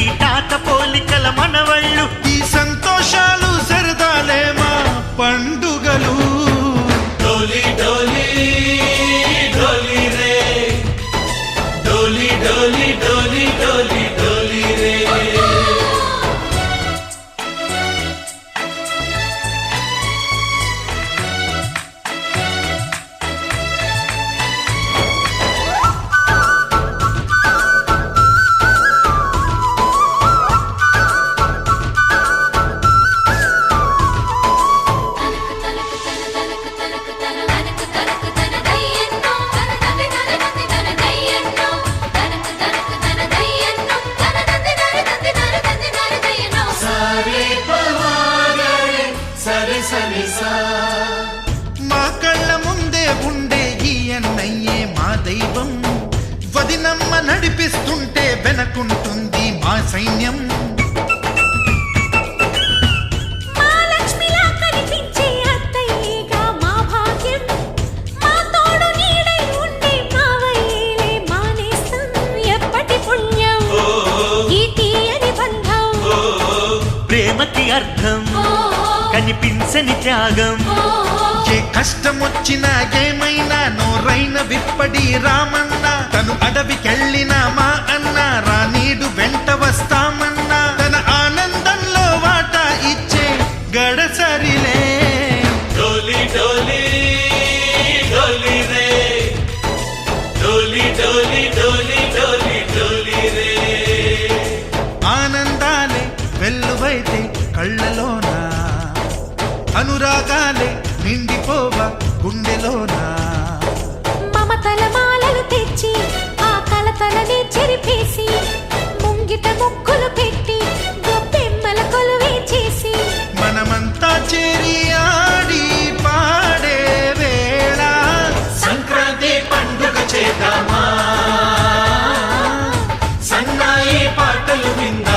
ఈ తాత పోలికల మనవళ్ళు ఈ సంతోషాలు ప్రేమకి అర్థం. కనిపించని త్యాగం. ఏ కష్టం వచ్చినా ఏమైనా నోరైన విప్పడి రామన్న. తను అడవికెళ్ళిన గడసరిలే డోలి డోలి డోలి రే. డోలి డోలి డోలి డోలి డోలి రే. ఆనందాలే వెల్లువైతే కళ్ళలోనా? అనురాగాలే నిండిపోవా గుండెలోనా? చెరియాడి పాడే వేళ. సంక్రాంతి పండుగ చేద్దామా? సన్నాయి పాటలు విందామా?